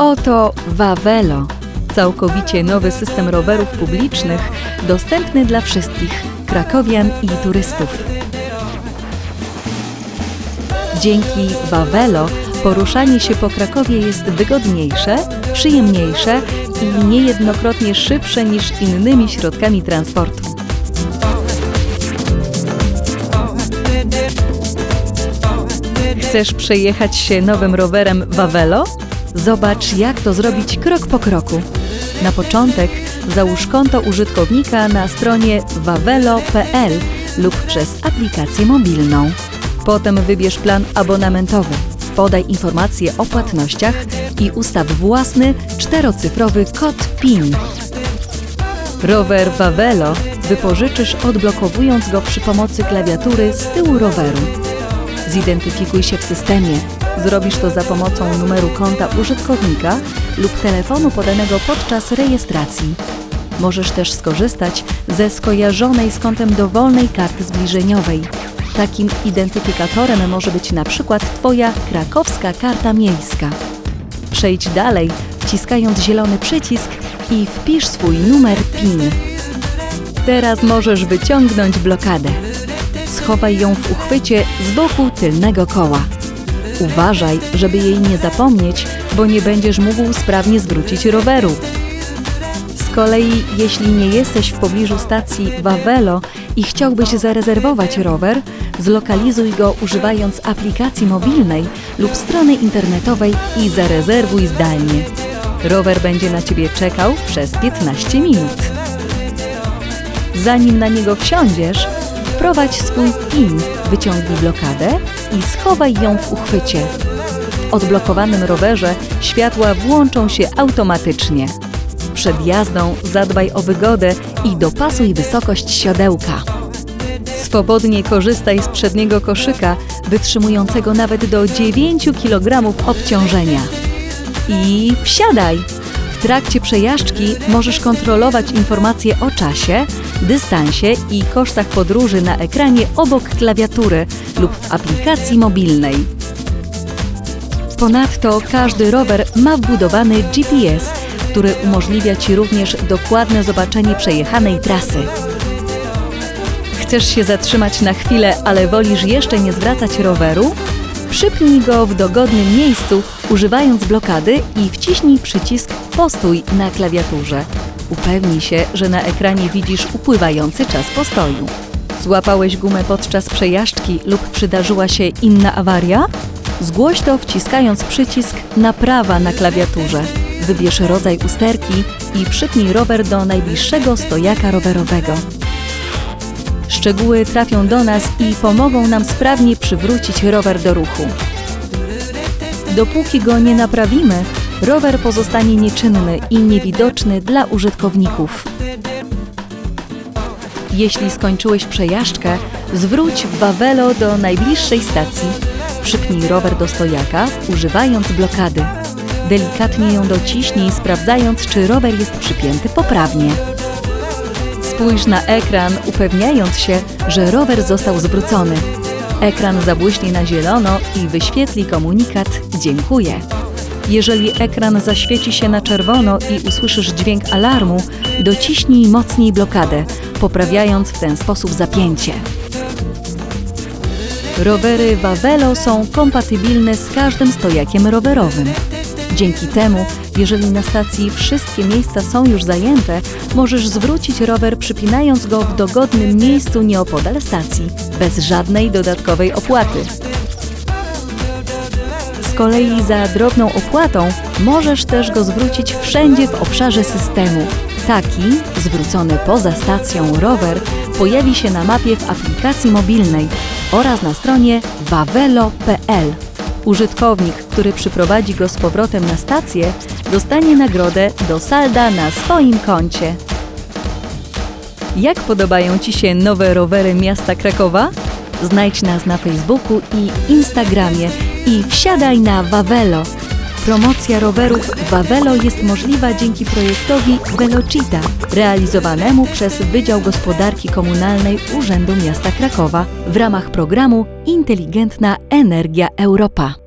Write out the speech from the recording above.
Oto Wawelo. Całkowicie nowy system rowerów publicznych, dostępny dla wszystkich krakowian i turystów. Dzięki Wawelo poruszanie się po Krakowie jest wygodniejsze, przyjemniejsze i niejednokrotnie szybsze niż innymi środkami transportu. Chcesz przejechać się nowym rowerem Wawelo? Zobacz, jak to zrobić krok po kroku. Na początek załóż konto użytkownika na stronie wawelo.pl lub przez aplikację mobilną. Potem wybierz plan abonamentowy. Podaj informacje o płatnościach i ustaw własny czterocyfrowy kod PIN. Rower Wawelo wypożyczysz odblokowując go przy pomocy klawiatury z tyłu roweru. Zidentyfikuj się w systemie. Zrobisz to za pomocą numeru konta użytkownika lub telefonu podanego podczas rejestracji. Możesz też skorzystać ze skojarzonej z kontem dowolnej karty zbliżeniowej. Takim identyfikatorem może być na przykład Twoja krakowska karta miejska. Przejdź dalej, wciskając zielony przycisk i wpisz swój numer PIN. Teraz możesz wyciągnąć blokadę. Schowaj ją w uchwycie z boku tylnego koła. Uważaj, żeby jej nie zapomnieć, bo nie będziesz mógł sprawnie zwrócić roweru. Z kolei, jeśli nie jesteś w pobliżu stacji Wawelo i chciałbyś zarezerwować rower, zlokalizuj go używając aplikacji mobilnej lub strony internetowej i zarezerwuj zdalnie. Rower będzie na Ciebie czekał przez 15 minut. Zanim na niego wsiądziesz, wprowadź swój PIN, wyciągnij blokadę i schowaj ją w uchwycie. W odblokowanym rowerze światła włączą się automatycznie. Przed jazdą zadbaj o wygodę i dopasuj wysokość siodełka. Swobodnie korzystaj z przedniego koszyka, wytrzymującego nawet do 9 kg obciążenia. I wsiadaj! W trakcie przejażdżki możesz kontrolować informacje o czasie, dystansie i kosztach podróży na ekranie obok klawiatury lub w aplikacji mobilnej. Ponadto każdy rower ma wbudowany GPS, który umożliwia Ci również dokładne zobaczenie przejechanej trasy. Chcesz się zatrzymać na chwilę, ale wolisz jeszcze nie zwracać roweru? Przypnij go w dogodnym miejscu, używając blokady i wciśnij przycisk Postój na klawiaturze. Upewnij się, że na ekranie widzisz upływający czas postoju. Złapałeś gumę podczas przejażdżki lub przydarzyła się inna awaria? Zgłoś to wciskając przycisk Naprawa na klawiaturze. Wybierz rodzaj usterki i przypnij rower do najbliższego stojaka rowerowego. Szczegóły trafią do nas i pomogą nam sprawnie przywrócić rower do ruchu. Dopóki go nie naprawimy, rower pozostanie nieczynny i niewidoczny dla użytkowników. Jeśli skończyłeś przejażdżkę, zwróć Wawelo do najbliższej stacji. Przypnij rower do stojaka, używając blokady. Delikatnie ją dociśnij, sprawdzając, czy rower jest przypięty poprawnie. Spójrz na ekran, upewniając się, że rower został zwrócony. Ekran zabłyśnie na zielono i wyświetli komunikat Dziękuję. Jeżeli ekran zaświeci się na czerwono i usłyszysz dźwięk alarmu, dociśnij mocniej blokadę, poprawiając w ten sposób zapięcie. Rowery Wawelo są kompatybilne z każdym stojakiem rowerowym. Dzięki temu, jeżeli na stacji wszystkie miejsca są już zajęte, możesz zwrócić rower przypinając go w dogodnym miejscu nieopodal stacji, bez żadnej dodatkowej opłaty. Kolei za drobną opłatą możesz też go zwrócić wszędzie w obszarze systemu. Taki, zwrócony poza stacją rower, pojawi się na mapie w aplikacji mobilnej oraz na stronie wawelo.pl. Użytkownik, który przyprowadzi go z powrotem na stację, dostanie nagrodę do salda na swoim koncie. Jak podobają Ci się nowe rowery miasta Krakowa? Znajdź nas na Facebooku i Instagramie i wsiadaj na Wawelo. Promocja rowerów Wawelo jest możliwa dzięki projektowi Velocita, realizowanemu przez Wydział Gospodarki Komunalnej Urzędu Miasta Krakowa w ramach programu Inteligentna Energia Europa.